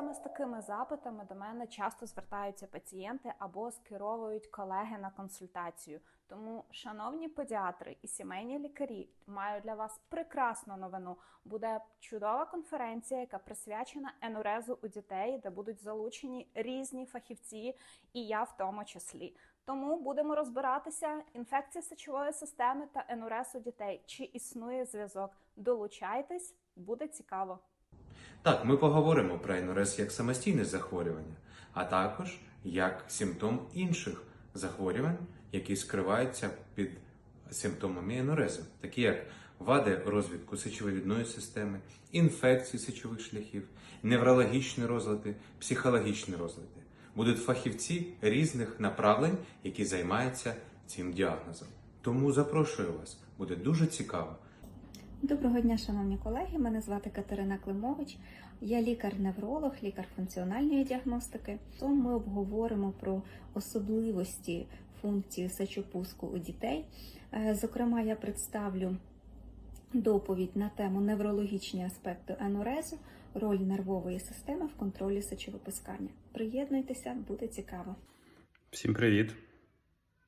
Саме з такими запитами до мене часто звертаються пацієнти або скеровують колеги на консультацію. Тому, шановні педіатри і сімейні лікарі, маю для вас прекрасну новину. Буде чудова конференція, яка присвячена енурезу у дітей, де будуть залучені різні фахівці, і я в тому числі. Тому будемо розбиратися інфекція сечової системи та енурез у дітей. Чи існує зв'язок? Долучайтесь, буде цікаво. Так, ми поговоримо про енурез як самостійне захворювання, а також як симптом інших захворювань, які скриваються під симптомами енурезу, такі як вади розвитку сечовивідної системи, інфекції сечових шляхів, неврологічні розлади, психологічні розлади. Будуть фахівці різних направлень, які займаються цим діагнозом. Тому запрошую вас, буде дуже цікаво. Доброго дня, шановні колеги. Мене звати Катерина Климович. Я лікар-невролог, лікар функціональної діагностики. То ми обговоримо про особливості функції сечопуску у дітей. Е, Зокрема, я представлю доповідь на тему неврологічні аспекти енурезу, роль нервової системи в контролі сечовипускання. Приєднуйтеся, буде цікаво. Всім привіт!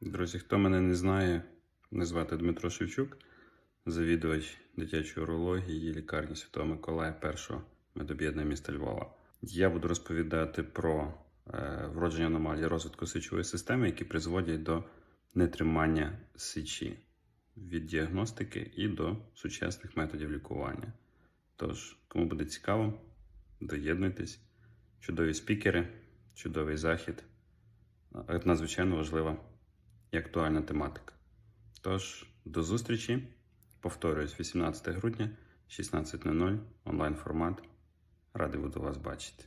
Друзі, хто мене не знає, мене звати Дмитро Шевчук, завідувач дитячої урології лікарні Святого Миколая першого медоб'єднання міста Львова. Я буду розповідати про е, вродження аномалії розвитку сечової системи, які призводять до нетримання сечі від діагностики і до сучасних методів лікування. Тож, кому буде цікаво, доєднуйтесь. Чудові спікери, чудовий захід надзвичайно важлива і актуальна тематика. Тож, до зустрічі. Повторюсь, 18 грудня, 16.00, онлайн формат. Радий буду вас бачити.